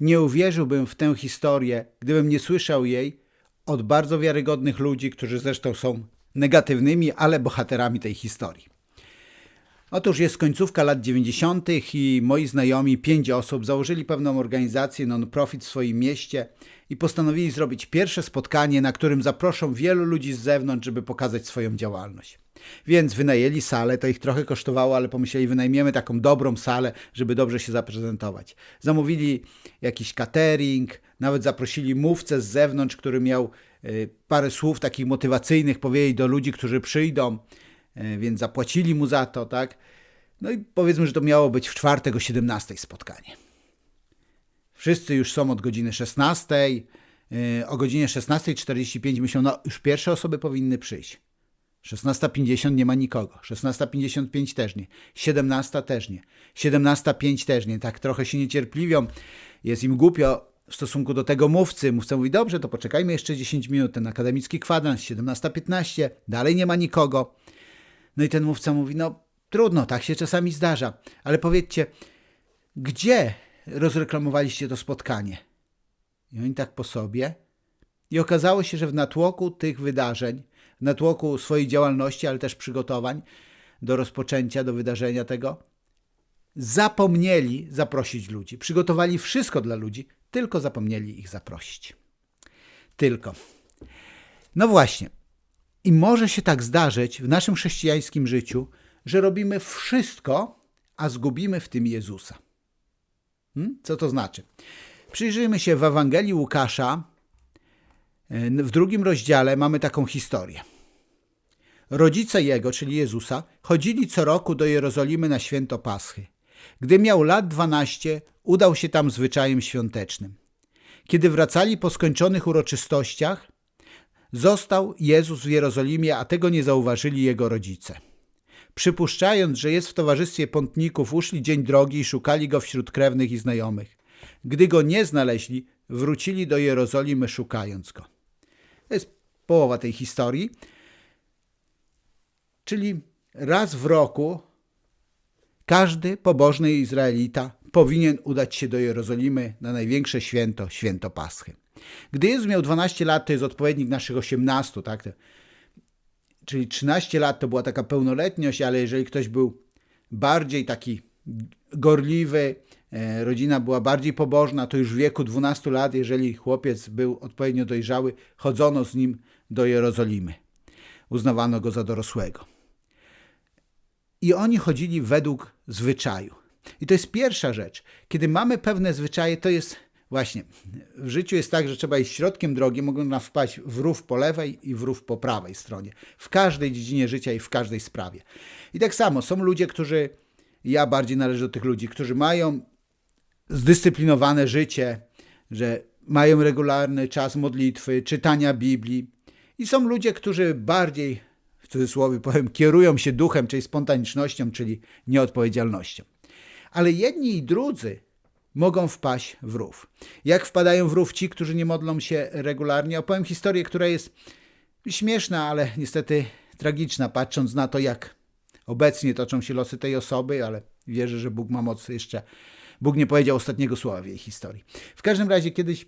nie uwierzyłbym w tę historię, gdybym nie słyszał jej od bardzo wiarygodnych ludzi, którzy zresztą są negatywnymi, ale bohaterami tej historii. Otóż jest końcówka lat 90. i moi znajomi, pięć osób, założyli pewną organizację non-profit w swoim mieście i postanowili zrobić pierwsze spotkanie, na którym zaproszą wielu ludzi z zewnątrz, żeby pokazać swoją działalność. Więc wynajęli salę, to ich trochę kosztowało, ale pomyśleli, wynajmiemy taką dobrą salę, żeby dobrze się zaprezentować. Zamówili jakiś catering, nawet zaprosili mówcę z zewnątrz, który miał y, parę słów takich motywacyjnych powiedzieć do ludzi, którzy przyjdą, y, więc zapłacili mu za to, tak? No i powiedzmy, że to miało być w czwartek o 17 spotkanie. Wszyscy już są od godziny 16. y, O godzinie 16.45 myślą, no już pierwsze osoby powinny przyjść. 16.50 nie ma nikogo. 16.55 też nie. 17 też nie. 17.05 też nie. Tak trochę się niecierpliwią. Jest im głupio w stosunku do tego mówcy. Mówca mówi, dobrze, to poczekajmy jeszcze 10 minut. Ten akademicki kwadrans, 17.15. Dalej nie ma nikogo. No i ten mówca mówi, no trudno, tak się czasami zdarza. Ale powiedzcie, gdzie rozreklamowaliście to spotkanie? I oni tak po sobie. I okazało się, że w natłoku tych wydarzeń, natłoku swojej działalności, ale też przygotowań do rozpoczęcia, do wydarzenia tego, zapomnieli zaprosić ludzi. Przygotowali wszystko dla ludzi, tylko zapomnieli ich zaprosić. Tylko. No właśnie. I może się tak zdarzyć w naszym chrześcijańskim życiu, że robimy wszystko, a zgubimy w tym Jezusa. Hmm? Co to znaczy? Przyjrzyjmy się w Ewangelii Łukasza. W drugim rozdziale mamy taką historię. Rodzice jego, czyli Jezusa, chodzili co roku do Jerozolimy na święto Paschy. Gdy miał lat 12, udał się tam zwyczajem świątecznym. Kiedy wracali po skończonych uroczystościach, został Jezus w Jerozolimie, a tego nie zauważyli jego rodzice. Przypuszczając, że jest w towarzystwie pątników, uszli dzień drogi i szukali go wśród krewnych i znajomych. Gdy go nie znaleźli, wrócili do Jerozolimy szukając go. To jest połowa tej historii. Czyli raz w roku każdy pobożny Izraelita powinien udać się do Jerozolimy na największe święto, święto Paschy. Gdy Jezus miał 12 lat, to jest odpowiednik naszych 18, tak? Czyli 13 lat to była taka pełnoletność, ale jeżeli ktoś był bardziej taki gorliwy, e, rodzina była bardziej pobożna, to już w wieku 12 lat, jeżeli chłopiec był odpowiednio dojrzały, chodzono z nim do Jerozolimy. Uznawano go za dorosłego. I oni chodzili według zwyczaju. I to jest pierwsza rzecz. Kiedy mamy pewne zwyczaje, to jest właśnie, w życiu jest tak, że trzeba iść środkiem drogi, można wpaść w rów po lewej i w rów po prawej stronie. W każdej dziedzinie życia i w każdej sprawie. I tak samo są ludzie, którzy, ja bardziej należę do tych ludzi, którzy mają zdyscyplinowane życie, że mają regularny czas modlitwy, czytania Biblii. I są ludzie, którzy bardziej, cudzysłowie powiem, kierują się duchem, czyli spontanicznością, czyli nieodpowiedzialnością. Ale jedni i drudzy mogą wpaść w rów. Jak wpadają w rów ci, którzy nie modlą się regularnie? Opowiem historię, która jest śmieszna, ale niestety tragiczna, patrząc na to, jak obecnie toczą się losy tej osoby, ale wierzę, że Bóg ma moc jeszcze. Bóg nie powiedział ostatniego słowa w jej historii. W każdym razie kiedyś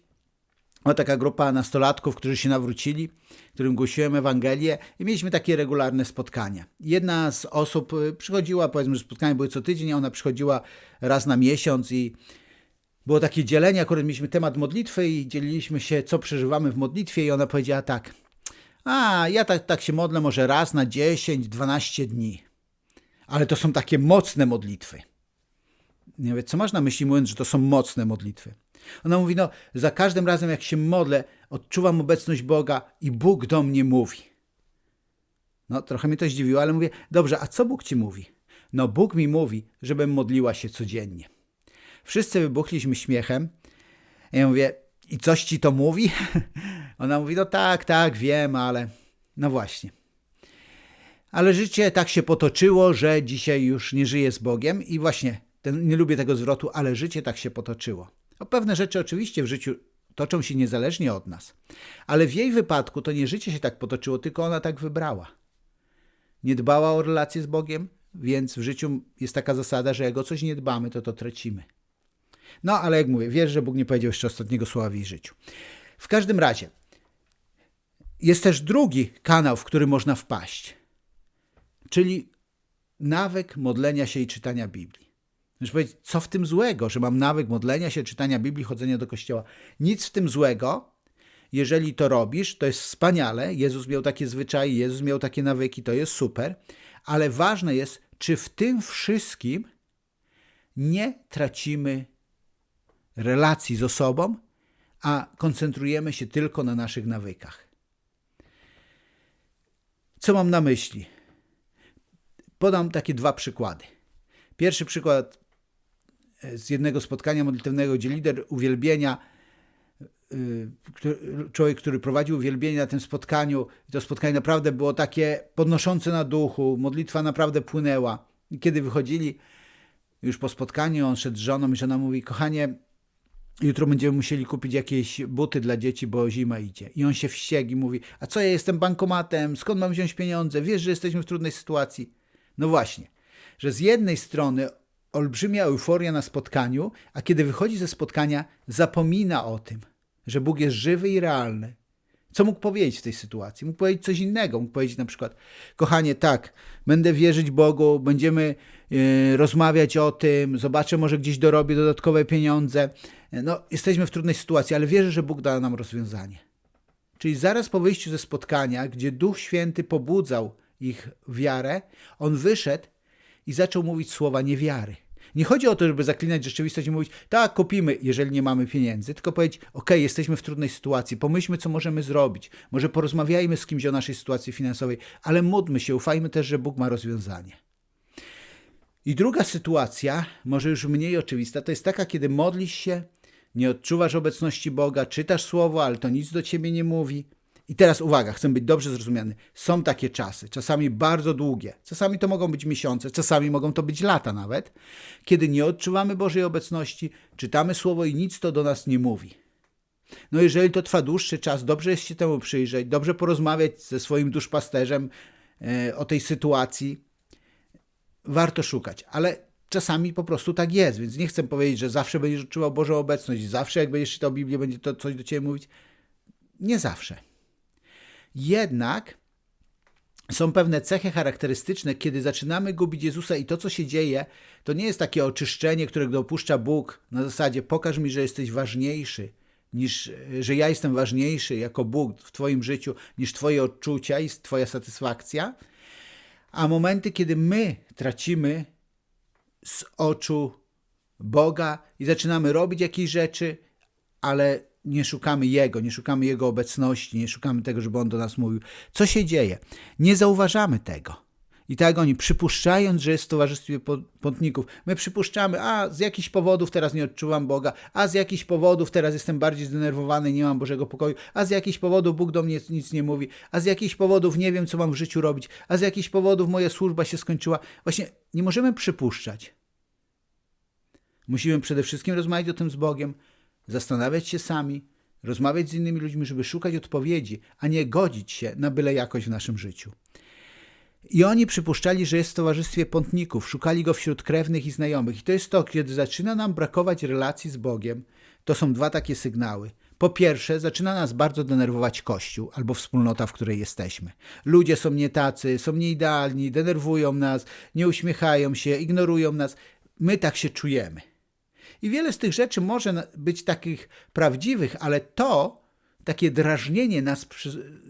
o taka grupa nastolatków, którzy się nawrócili, którym głosiłem Ewangelię i mieliśmy takie regularne spotkania. Jedna z osób przychodziła, powiedzmy, że spotkania były co tydzień, a ona przychodziła raz na miesiąc i było takie dzielenie, akurat mieliśmy temat modlitwy i dzieliliśmy się, co przeżywamy w modlitwie i ona powiedziała tak, a ja tak, tak się modlę może raz na 10-12 dni, ale to są takie mocne modlitwy. Nie wiem, co masz na myśli mówiąc, że to są mocne modlitwy? Ona mówi, no za każdym razem jak się modlę, odczuwam obecność Boga i Bóg do mnie mówi. No trochę mnie to zdziwiło, ale mówię, dobrze, a co Bóg ci mówi? No Bóg mi mówi, żebym modliła się codziennie. Wszyscy wybuchliśmy śmiechem. Ja mówię, i coś ci to mówi? Ona mówi, no tak, tak, wiem, ale no właśnie. Ale życie tak się potoczyło, że dzisiaj już nie żyję z Bogiem i właśnie ten, nie lubię tego zwrotu, ale życie tak się potoczyło. O pewne rzeczy oczywiście w życiu toczą się niezależnie od nas, ale w jej wypadku to nie życie się tak potoczyło, tylko ona tak wybrała. Nie dbała o relacje z Bogiem, więc w życiu jest taka zasada, że jak o coś nie dbamy, to to tracimy. No, ale jak mówię, wierzę, że Bóg nie powiedział jeszcze ostatniego słowa w jej życiu. W każdym razie, jest też drugi kanał, w który można wpaść, czyli nawyk modlenia się i czytania Biblii. Możesz powiedzieć, co w tym złego, że mam nawyk modlenia się, czytania Biblii, chodzenia do kościoła? Nic w tym złego. Jeżeli to robisz, to jest wspaniale. Jezus miał takie zwyczaje, Jezus miał takie nawyki, to jest super. Ale ważne jest, czy w tym wszystkim nie tracimy relacji z osobą, a koncentrujemy się tylko na naszych nawykach. Co mam na myśli? Podam takie dwa przykłady. Pierwszy przykład z jednego spotkania modlitewnego, gdzie lider uwielbienia, y, człowiek, który prowadził uwielbienie na tym spotkaniu, to spotkanie naprawdę było takie podnoszące na duchu, modlitwa naprawdę płynęła. I kiedy wychodzili już po spotkaniu, on szedł z żoną i żona mówi, kochanie, jutro będziemy musieli kupić jakieś buty dla dzieci, bo zima idzie. I on się wściekł i mówi, a co ja jestem bankomatem, skąd mam wziąć pieniądze, wiesz, że jesteśmy w trudnej sytuacji. No właśnie, że z jednej strony olbrzymia euforia na spotkaniu, a kiedy wychodzi ze spotkania, zapomina o tym, że Bóg jest żywy i realny. Co mógł powiedzieć w tej sytuacji? Mógł powiedzieć coś innego. Mógł powiedzieć na przykład: Kochanie, tak, będę wierzyć Bogu, będziemy yy, rozmawiać o tym, zobaczę, może gdzieś dorobię dodatkowe pieniądze. No, jesteśmy w trudnej sytuacji, ale wierzę, że Bóg da nam rozwiązanie. Czyli zaraz po wyjściu ze spotkania, gdzie Duch Święty pobudzał ich wiarę, on wyszedł i zaczął mówić słowa niewiary. Nie chodzi o to, żeby zaklinać rzeczywistość i mówić, tak, kupimy, jeżeli nie mamy pieniędzy, tylko powiedzieć, ok, jesteśmy w trudnej sytuacji, pomyślmy, co możemy zrobić. Może porozmawiajmy z kimś o naszej sytuacji finansowej, ale módlmy się, ufajmy też, że Bóg ma rozwiązanie. I druga sytuacja, może już mniej oczywista, to jest taka, kiedy modlisz się, nie odczuwasz obecności Boga, czytasz słowo, ale to nic do ciebie nie mówi. I teraz uwaga, chcę być dobrze zrozumiany. Są takie czasy, czasami bardzo długie, czasami to mogą być miesiące, czasami mogą to być lata nawet, kiedy nie odczuwamy Bożej obecności, czytamy słowo i nic to do nas nie mówi. No jeżeli to trwa dłuższy czas, dobrze jest się temu przyjrzeć, dobrze porozmawiać ze swoim duszpasterzem e, o tej sytuacji. Warto szukać, ale czasami po prostu tak jest, więc nie chcę powiedzieć, że zawsze będziesz odczuwał Bożą obecność, zawsze jak będziesz czytał Biblię, będzie to coś do Ciebie mówić. Nie zawsze. Jednak są pewne cechy charakterystyczne, kiedy zaczynamy gubić Jezusa i to, co się dzieje, to nie jest takie oczyszczenie, którego dopuszcza Bóg na zasadzie pokaż mi, że jesteś ważniejszy, niż, że ja jestem ważniejszy jako Bóg w Twoim życiu, niż Twoje odczucia i Twoja satysfakcja, a momenty, kiedy my tracimy z oczu Boga i zaczynamy robić jakieś rzeczy, ale nie szukamy Jego, nie szukamy Jego obecności, nie szukamy tego, żeby On do nas mówił. Co się dzieje? Nie zauważamy tego. I tak oni, przypuszczając, że jest w towarzystwie pątników, my przypuszczamy, a z jakichś powodów teraz nie odczuwam Boga, a z jakichś powodów teraz jestem bardziej zdenerwowany, nie mam Bożego pokoju, a z jakichś powodów Bóg do mnie nic nie mówi, a z jakichś powodów nie wiem, co mam w życiu robić, a z jakichś powodów moja służba się skończyła. Właśnie nie możemy przypuszczać. Musimy przede wszystkim rozmawiać o tym z Bogiem, zastanawiać się sami, rozmawiać z innymi ludźmi, żeby szukać odpowiedzi, a nie godzić się na byle jakość w naszym życiu. I oni przypuszczali, że jest w towarzystwie pątników, szukali go wśród krewnych i znajomych. I to jest to, kiedy zaczyna nam brakować relacji z Bogiem, to są dwa takie sygnały. Po pierwsze, zaczyna nas bardzo denerwować Kościół albo wspólnota, w której jesteśmy. Ludzie są nie tacy, są nieidealni, denerwują nas, nie uśmiechają się, ignorują nas. My tak się czujemy. I wiele z tych rzeczy może być takich prawdziwych, ale to, takie drażnienie nas,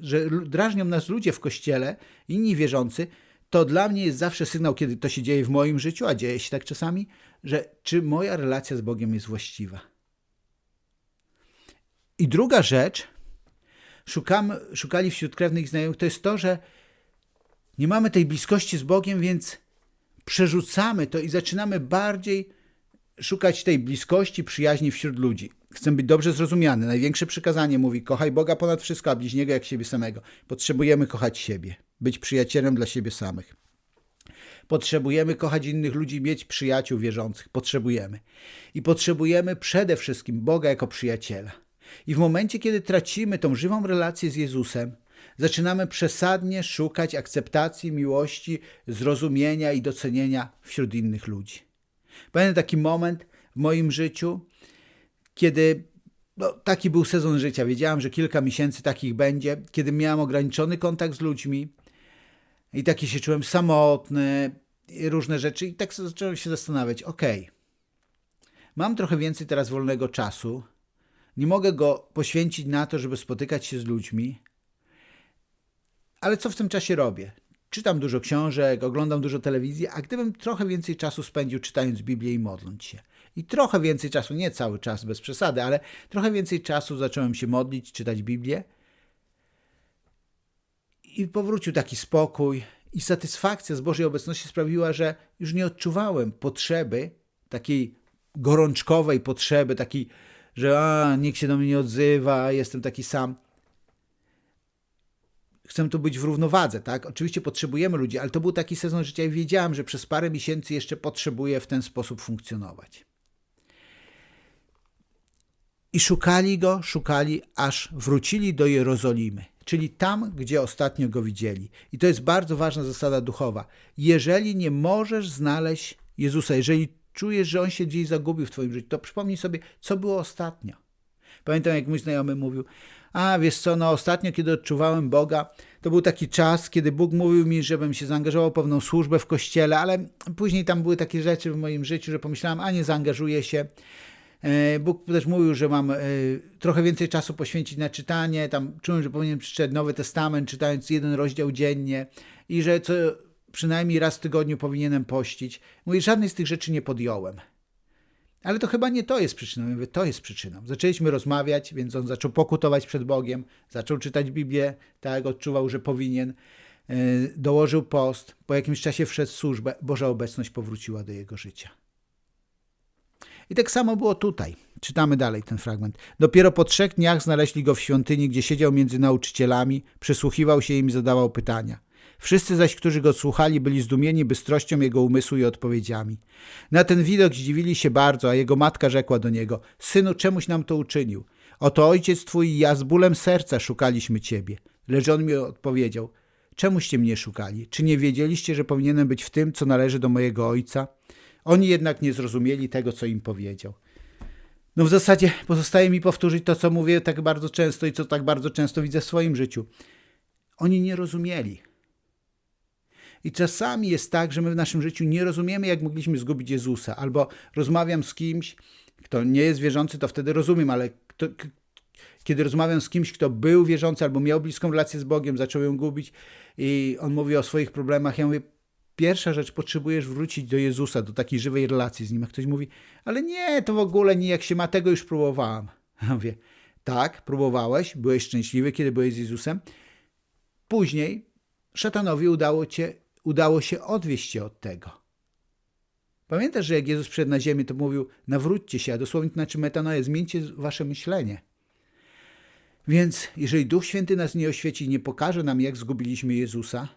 że drażnią nas ludzie w kościele, inni wierzący, to dla mnie jest zawsze sygnał, kiedy to się dzieje w moim życiu, a dzieje się tak czasami, że czy moja relacja z Bogiem jest właściwa. I druga rzecz, szukali wśród krewnych znajomych, to jest to, że nie mamy tej bliskości z Bogiem, więc przerzucamy to i zaczynamy bardziej szukać tej bliskości, przyjaźni wśród ludzi. Chcę być dobrze zrozumiany. Największe przykazanie mówi: kochaj Boga ponad wszystko, a bliźniego jak siebie samego. Potrzebujemy kochać siebie, być przyjacielem dla siebie samych. Potrzebujemy kochać innych ludzi, mieć przyjaciół wierzących. Potrzebujemy. I potrzebujemy przede wszystkim Boga jako przyjaciela. I w momencie, kiedy tracimy tą żywą relację z Jezusem, zaczynamy przesadnie szukać akceptacji, miłości, zrozumienia i docenienia wśród innych ludzi. Pamiętam taki moment w moim życiu, kiedy no, taki był sezon życia. Wiedziałem, że kilka miesięcy takich będzie, kiedy miałem ograniczony kontakt z ludźmi i taki się czułem samotny różne rzeczy. I tak zacząłem się zastanawiać, okej, mam trochę więcej teraz wolnego czasu, nie mogę go poświęcić na to, żeby spotykać się z ludźmi, ale co w tym czasie robię? Czytam dużo książek, oglądam dużo telewizji, a gdybym trochę więcej czasu spędził czytając Biblię i modląc się. I trochę więcej czasu, nie cały czas bez przesady, ale trochę więcej czasu zacząłem się modlić, czytać Biblię. I powrócił taki spokój i satysfakcja z Bożej obecności sprawiła, że już nie odczuwałem potrzeby, takiej gorączkowej potrzeby, takiej, że a, nikt się do mnie nie odzywa, jestem taki sam chcę tu być w równowadze, tak? Oczywiście potrzebujemy ludzi, ale to był taki sezon życia i wiedziałem, że przez parę miesięcy jeszcze potrzebuję w ten sposób funkcjonować. I szukali go, szukali, aż wrócili do Jerozolimy, czyli tam, gdzie ostatnio go widzieli. I to jest bardzo ważna zasada duchowa. Jeżeli nie możesz znaleźć Jezusa, jeżeli czujesz, że on się gdzieś zagubił w Twoim życiu, to przypomnij sobie, co było ostatnio. Pamiętam, jak mój znajomy mówił, a wiesz co, no ostatnio, kiedy odczuwałem Boga, to był taki czas, kiedy Bóg mówił mi, żebym się zaangażował w pewną służbę w kościele, ale później tam były takie rzeczy w moim życiu, że pomyślałem, a nie zaangażuję się. E, Bóg też mówił, że mam e, trochę więcej czasu poświęcić na czytanie. Tam czułem, że powinienem przeczytać Nowy Testament, czytając jeden rozdział dziennie i że co przynajmniej raz w tygodniu powinienem pościć. Mówię, żadnej z tych rzeczy nie podjąłem. Ale to chyba nie to jest przyczyną. Ja mówię, to jest przyczyną. Zaczęliśmy rozmawiać, więc on zaczął pokutować przed Bogiem, zaczął czytać Biblię, tak odczuwał, że powinien. Yy, dołożył post, po jakimś czasie wszedł w służbę, Boża obecność powróciła do jego życia. I tak samo było tutaj. Czytamy dalej ten fragment. Dopiero po trzech dniach znaleźli go w świątyni, gdzie siedział między nauczycielami, przysłuchiwał się im i zadawał pytania. Wszyscy zaś, którzy go słuchali, byli zdumieni bystrością jego umysłu i odpowiedziami. Na ten widok zdziwili się bardzo, a jego matka rzekła do niego: Synu, czemuś nam to uczynił? Oto ojciec twój i ja z bólem serca szukaliśmy ciebie. Lecz on mi odpowiedział: Czemuście mnie szukali? Czy nie wiedzieliście, że powinienem być w tym, co należy do mojego ojca? Oni jednak nie zrozumieli tego, co im powiedział. No w zasadzie pozostaje mi powtórzyć to, co mówię tak bardzo często i co tak bardzo często widzę w swoim życiu. Oni nie rozumieli. I czasami jest tak, że my w naszym życiu nie rozumiemy, jak mogliśmy zgubić Jezusa. Albo rozmawiam z kimś, kto nie jest wierzący, to wtedy rozumiem, ale kto, kiedy rozmawiam z kimś, kto był wierzący albo miał bliską relację z Bogiem, zaczął ją gubić i on mówi o swoich problemach, ja mówię, pierwsza rzecz, potrzebujesz wrócić do Jezusa, do takiej żywej relacji z Nim. A ktoś mówi, ale nie, to w ogóle nie, jak się ma, tego już próbowałam. Ja mówię, tak, próbowałeś, byłeś szczęśliwy, kiedy byłeś z Jezusem. Później szatanowi udało cię udało się odwieść cię od tego. Pamiętasz, że jak Jezus przyszedł na ziemię, to mówił, nawróćcie się, a dosłownie to znaczy metanoję, zmieńcie wasze myślenie. Więc jeżeli Duch Święty nas nie oświeci, nie pokaże nam, jak zgubiliśmy Jezusa,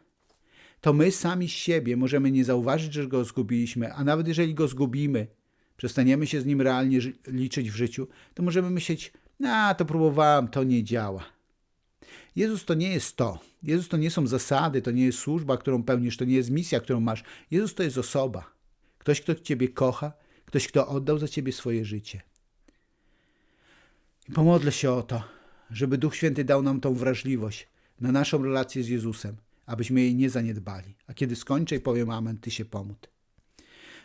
to my sami z siebie możemy nie zauważyć, że Go zgubiliśmy, a nawet jeżeli Go zgubimy, przestaniemy się z Nim realnie liczyć w życiu, to możemy myśleć, a to próbowałem, to nie działa. Jezus to nie jest to. Jezus to nie są zasady, to nie jest służba, którą pełnisz, to nie jest misja, którą masz. Jezus to jest osoba. Ktoś, kto Ciebie kocha, ktoś, kto oddał za Ciebie swoje życie. I pomodlę się o to, żeby Duch Święty dał nam tą wrażliwość na naszą relację z Jezusem, abyśmy jej nie zaniedbali. A kiedy skończę i powiem Amen, Ty się pomódl.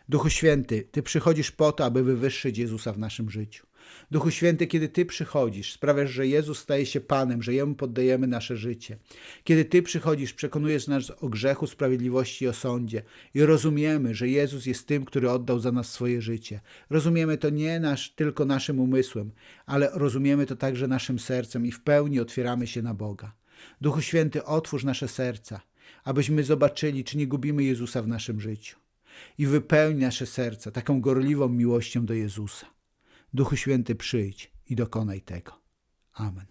Duchu Święty, Ty przychodzisz po to, aby wywyższyć Jezusa w naszym życiu. Duchu Święty, kiedy Ty przychodzisz, sprawiasz, że Jezus staje się Panem, że Jemu poddajemy nasze życie. Kiedy Ty przychodzisz, przekonujesz nas o grzechu, sprawiedliwości i o sądzie i rozumiemy, że Jezus jest tym, który oddał za nas swoje życie. Rozumiemy to nie nasz, tylko naszym umysłem, ale rozumiemy to także naszym sercem i w pełni otwieramy się na Boga. Duchu Święty, otwórz nasze serca, abyśmy zobaczyli, czy nie gubimy Jezusa w naszym życiu. I wypełni nasze serca taką gorliwą miłością do Jezusa. Duchu Święty, przyjdź i dokonaj tego. Amen.